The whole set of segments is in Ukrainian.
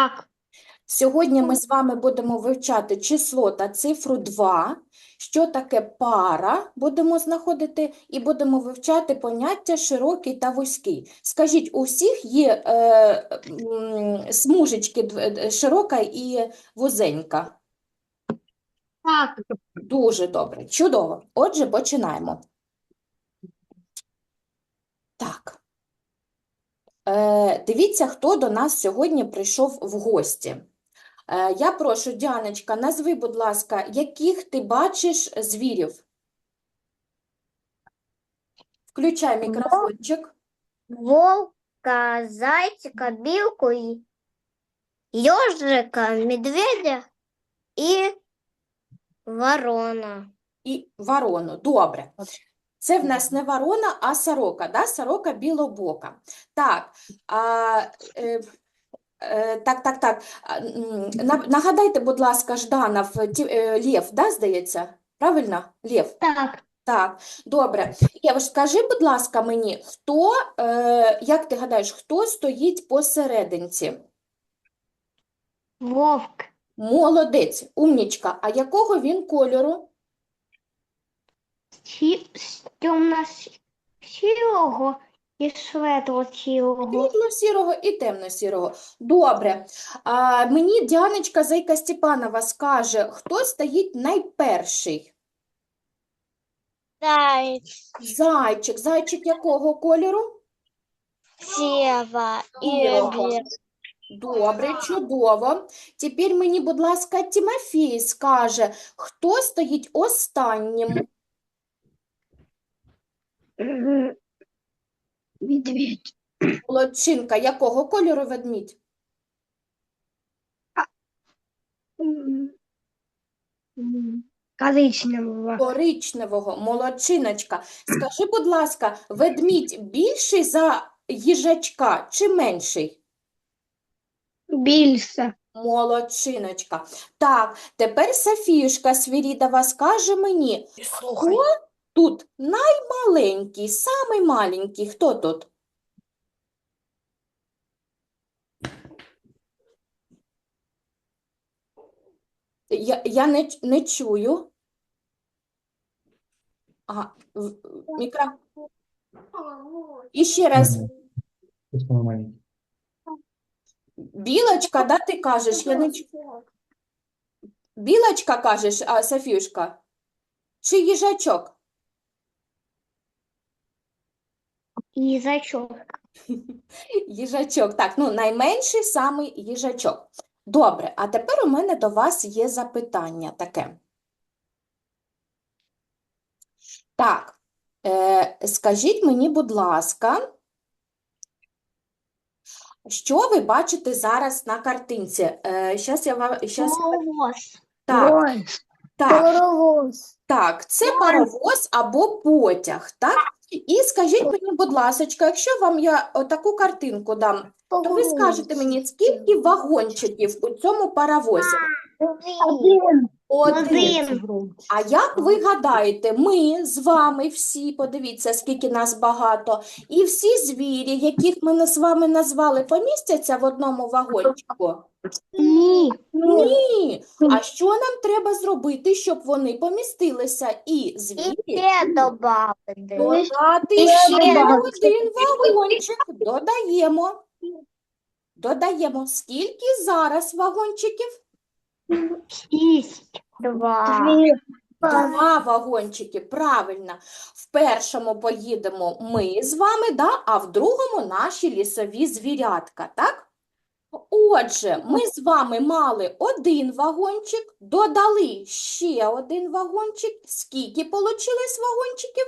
Так. Сьогодні ми з вами будемо вивчати число та цифру 2, що таке пара будемо знаходити, і будемо вивчати поняття широкий та вузький. Скажіть, у всіх є е, смужечки е, широка і вузенька? Так. Дуже добре, чудово. Отже, починаємо. Так. Е, дивіться, хто до нас сьогодні прийшов в гості. Е, я прошу, Діаночка, назви, будь ласка, яких ти бачиш звірів? Включай мікрофончик. Волка, зайчика, білку, і ежика, медведя і ворона. І ворону. Добре. Це в нас не ворона, а сорока, да? Сорока білобока. Так, а, е, е, так, так, так. Нагадайте, будь ласка, Жданов, ті- е, Лев, да, здається? Правильно? Лев. Так. Так, добре. Єва, скажи, будь ласка, мені, хто, е, як ти гадаєш, хто стоїть посерединці? Вовк. Молодець, умнічка. А якого він кольору? Темно-сірого і светло-сірого. Світло-сірого і темно-сірого. Добре. А, мені Діаночка Зайка Степанова скаже, хто стоїть найперший? Зайчик. Зайчик якого кольору? Сєва Білого. Добре, чудово. Тепер мені, будь ласка, Тимофій скаже, хто стоїть останнім? Медведь. Молодчинка, якого кольору ведмідь? Коричневого. Коричневого, молодчиночка. Скажи, будь ласка, ведмідь більший за їжачка чи менший? Більше. Молодчиночка. Так, тепер Софіюшка Свірідова скаже мені, хто тут наймаленький, самий маленький, хто тут? Я, я не, не чую. В- мікро... І ще раз. Білочка, да, ти кажеш? Я не... ч- Білочка кажеш, а, Софіюшка? Чи їжачок? Їжачок. Їжачок. Так, ну найменший самий їжачок. Добре, а тепер у мене до вас є запитання таке. Так, е, скажіть мені, будь ласка, що ви бачите зараз на картинці? Е, щас я вам, щас. Паровоз. Так, так. Паровоз. Так, це паровоз або потяг, так? І скажіть мені, будь ласочка, якщо вам я таку картинку дам, то ви скажете мені, скільки вагончиків у цьому паровозі? Один. Один. А як ви гадаєте, ми з вами всі, подивіться, скільки нас багато, і всі звірі, яких ми з вами назвали, помістяться в одному вагончику? Ні. Ні. А що нам треба зробити, щоб вони помістилися? І І ще добавити. Додати ще один вагончик. Додаємо. Додаємо. Скільки зараз вагончиків? Шість. Два. Два вагончики. Правильно. В першому поїдемо ми з вами, да? а в другому наші лісові звірятка, так? Отже, ми з вами мали один вагончик, додали ще один вагончик. Скільки получилось вагончиків?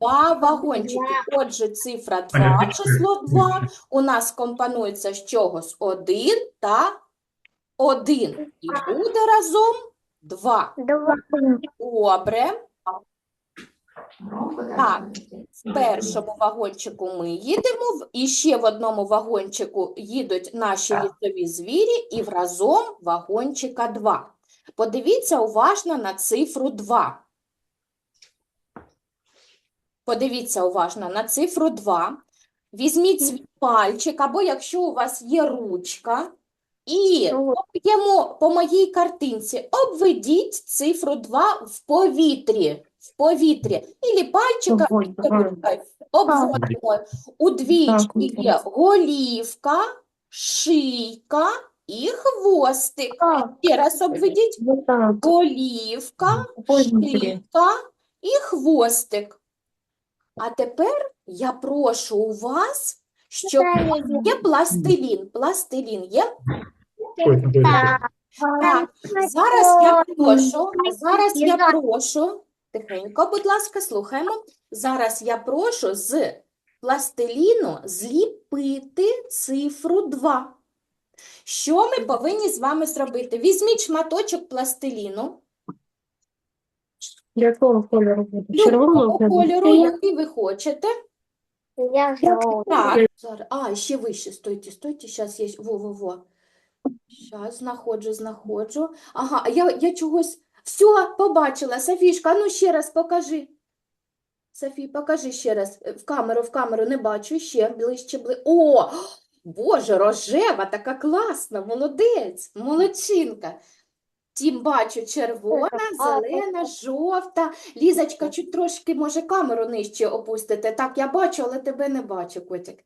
Два вагончики. Отже, цифра 2, число 2 у нас компонується з чогось 1 та 1. І буде разом 2. Два. Добре. Так, в першому вагончику ми їдемо, і ще в одному вагончику їдуть наші лісові звірі, і в разом вагончика 2. Подивіться уважно на цифру 2. Подивіться уважно на цифру 2. Візьміть пальчик, або якщо у вас є ручка, і об'ємо по моїй картинці, обведіть цифру 2 в повітрі. В повітрі. Ілі пальчика, Обводимо. У двічки є голівка, шийка і хвостик. Ще раз обведіть. Голівка, шийка і хвостик. А тепер я прошу у вас, щоб є пластилін. Пластилін є? Так, зараз я прошу, зараз я прошу, тихенько, будь ласка, слухаємо. Зараз я прошу з пластиліну зліпити цифру 2. Що ми повинні з вами зробити? Візьміть шматочок пластиліну, Якого кольору буде? любого Червоного? кольору, який ви хочете. Я. Так, зараз. А, ще вище. Стойте, стойте. Зараз я. Во-во-во. Зараз знаходжу, знаходжу. Ага, а я, я чогось. Все, побачила. Софішка, ну ще раз покажи. Софій, покажи ще раз. Е, В камеру, в камеру не бачу. Ще ближче, бли. О! Боже, рожева, така класна, молодець, молодчинка. Тім бачу червона, зелена, жовта. Лізочка, чуть трошки, може, камеру нижче опустити. Так, я бачу, але тебе не бачу, котик.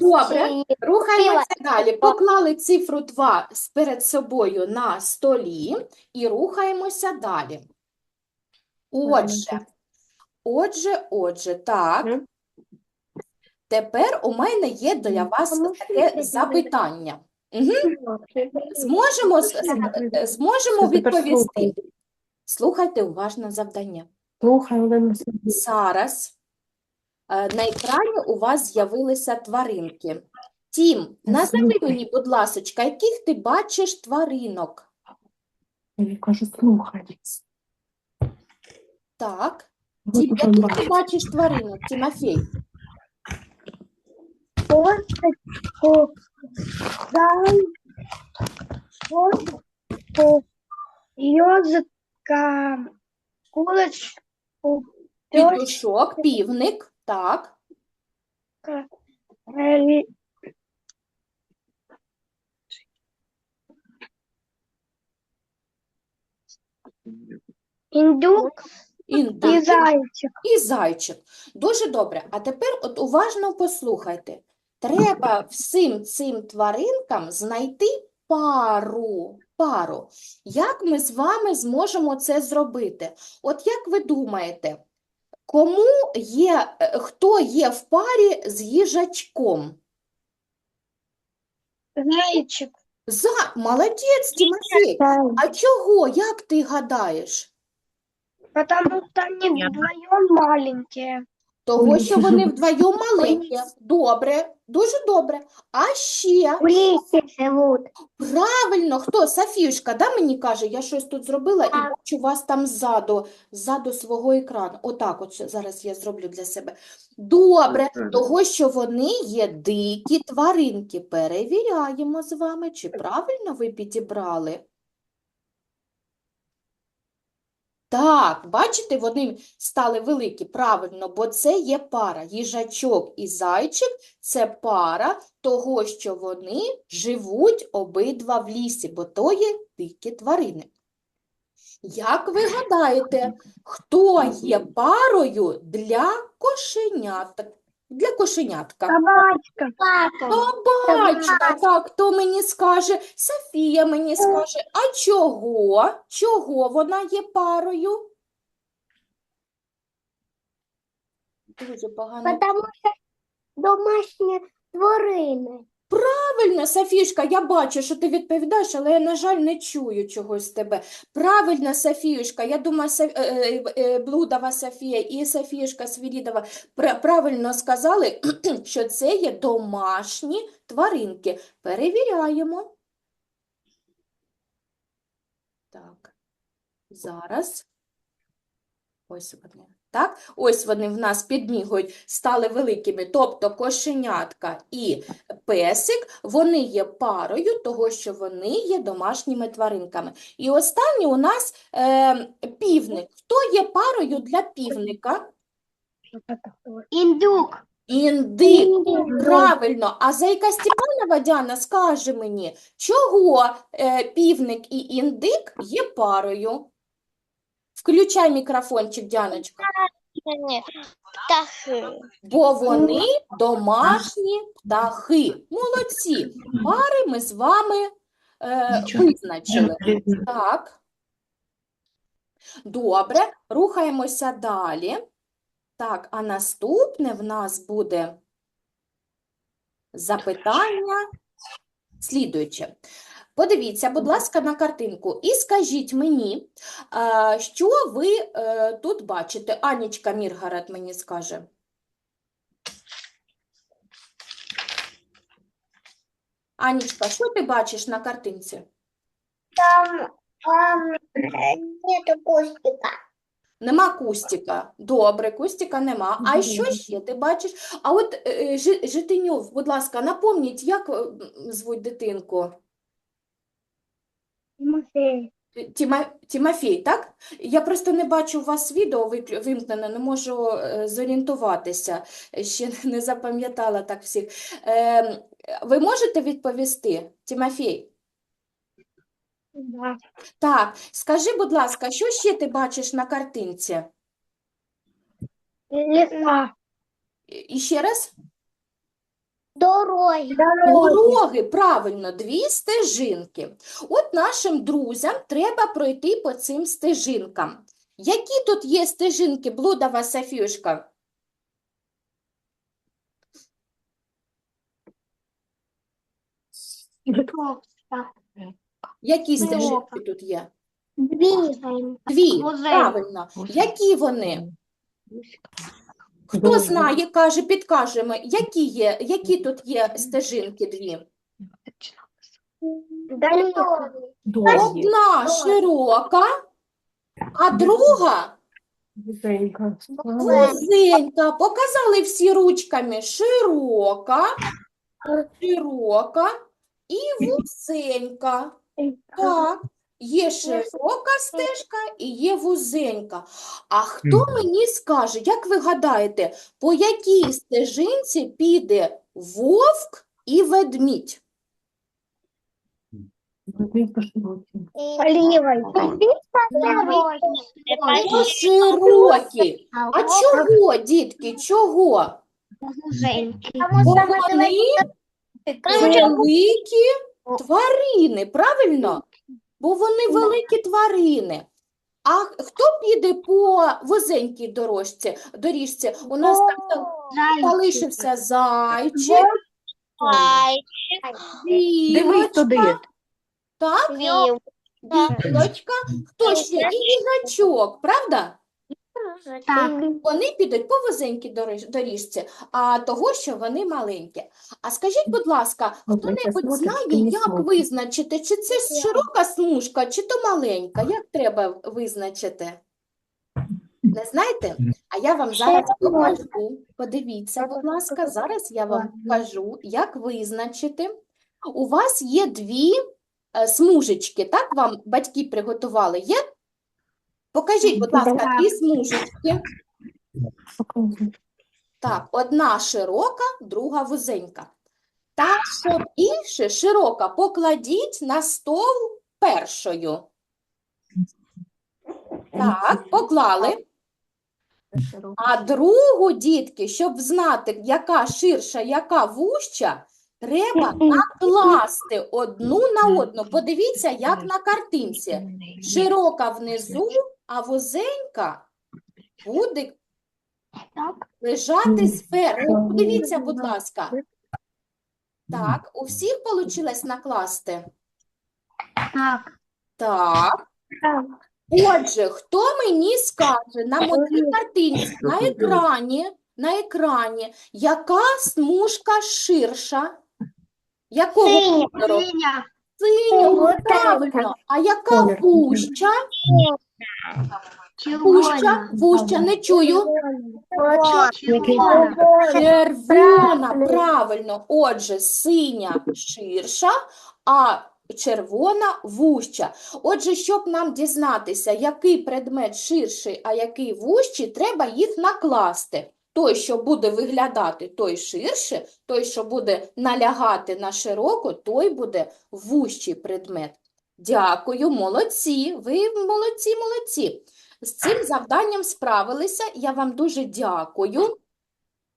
Добре. Рухаємося далі. Поклали цифру 2 перед собою на столі і рухаємося далі. Отже, отже, отже, так. Тепер у мене є для вас таке запитання. Зможемо, з- з- зможемо відповісти? слухайте? Уважно завдання. Слухай, Олена Зараз на екрані у вас з'явилися тваринки. Тім, назови мені, будь ласочка, яких ти бачиш тваринок? Я кажу, слухай. Так. Тім, яких ти бачиш тваринок, Тимофій? Косточку, дай, косточку, ежика, курочку, пёсика, півник, так. индюк Індик и зайчик. і зайчик. Дуже добре. А тепер от уважно послухайте. Треба всім цим тваринкам знайти пару. Пару. Як ми з вами зможемо це зробити? От як ви думаєте, кому є, е, хто є в парі з їжачком? Зайчик. За... Молодець, Тимофій. А чого? Як ти гадаєш? Потому что они вдвоем маленькие. Того, що вони вдвоєм маленькі. Добре, дуже добре. А ще В лесе живут. правильно, хто? Софіюшка, да, мені каже, я щось тут зробила і бачу вас там ззаду, ззаду свого екрану. Отак от зараз я зроблю для себе. Добре, того, що вони є дикі тваринки. Перевіряємо з вами, чи правильно ви підібрали. Так, бачите, вони стали великі, правильно, бо це є пара. Їжачок і зайчик – це пара того, що вони живуть обидва в лісі, бо то є дикі тварини. Як ви гадаєте, хто є парою для кошеняток? Для кошенятка? Собачка. Собачка, так, хто мені скаже? Софія мені скаже. А чого? Чого вона є парою? Дуже погано. Потому що домашні тварины. Правильно, Софішка, я бачу, що ти відповідаєш, але я, на жаль, не чую чогось тебе. Правильно, Софіюшка, я думаю, Соф... е, е, е, Блудова Софія і Софіюшка Свірідова правильно сказали, що це є домашні тваринки. Перевіряємо. Так, зараз. Ось вони. Так, ось вони в нас підмігують, стали великими, тобто кошенятка і песик, вони є парою того, що вони є домашніми тваринками. І останній у нас е, півник. Хто є парою для півника? Индюк. Індик. Правильно. А Зайка Степанова Діана скаже мені, чого е, півник і індик є парою? Включай мікрофончик, Діаночка. Птахи. Бо вони домашні птахи. Молодці. Пари ми з вами е, визначили. Так. Добре, рухаємося далі. Так, а наступне в нас буде запитання слідуюче. Подивіться, будь ласка, на картинку і скажіть мені, що ви е, тут бачите? Анічка Міргарад мені скаже. Анічка, що ти бачиш на картинці? Там нету кустика. Нема кустика. Добре, кустика нема. А що ще ти бачиш? А от е, е, Житиньов, будь ласка, напомніть, як звуть дитинку? Тимофей. Тіма... Тімофій, так? Я просто не бачу у вас відео виклю- вимкнене, не можу е, зорієнтуватися. Ще не запам'ятала так всіх. Е, ви можете відповісти, Тімофій? Да. Так, скажи, будь ласка, що ще ти бачиш на картинці? Леса. І і ще раз? Дороги. Дороги, правильно, дві стежинки. От нашим друзям треба пройти по цим стежинкам. Які тут є стежинки, Блудова Софіюшка? Які стежинки тут є? Двигаем. Дві, правильно. Які вони? Хто знає, каже, підкажемо, які є, які тут є стежинки дві? Довгі. Одна широка, а друга Вузенька. Вузенька, показали всі ручками. Широка, широка і вузенька. Так, є широка стежка і є вузенька. А хто мені скаже, як ви гадаєте, по якій стежинці піде вовк і ведмідь? Широкі. По левой. По широкі. А чого, дітки, чого? Бо вони великі тварини, правильно? Бо вони великі тварини. А хто піде по вузенькій дорожці, доріжці? У нас там залишився зайчик, Дивись туди. так, білочка, хто ще? І їжачок, правда? Вони підуть по вузенькій доріж- доріжці, а того, що вони маленькі. А скажіть, будь ласка, хто-небудь знає, як визначити, чи це широка смужка, чи то маленька? Як треба визначити? Не знаєте? А я вам зараз покажу. Подивіться, будь ласка, зараз я вам покажу, як визначити. У вас є дві е, смужечки, так? Вам батьки приготували. Є? Покажіть, будь ласка, дві смужечки. Так, одна широка, друга вузенька. Та, що більше широка, покладіть на стол першою. Так, поклали. А другу, дітки, щоб знати, яка ширша, яка вуща, треба накласти одну на одну. Подивіться, як на картинці. Широка внизу, а вузенька буде лежати спереду. Подивіться, будь ласка. Так, у всіх вийшло накласти? Так. Так. Отже, хто мені скаже на моїй картинці, на екрані, на екрані, яка смужка ширша? Якого кольору? Синього, правильно. А яка вуща? Вуща, вуща, не чую. Червона, правильно. Отже, синя ширша, а червона вуща. Отже, щоб нам дізнатися, який предмет ширший, а який вущий, треба їх накласти. той, що буде виглядати, той ширше, той, що буде налягати на широко, той буде вущий предмет. Дякую, молодці. Ви молодці, молодці. З цим завданням справилися. Я вам дуже дякую.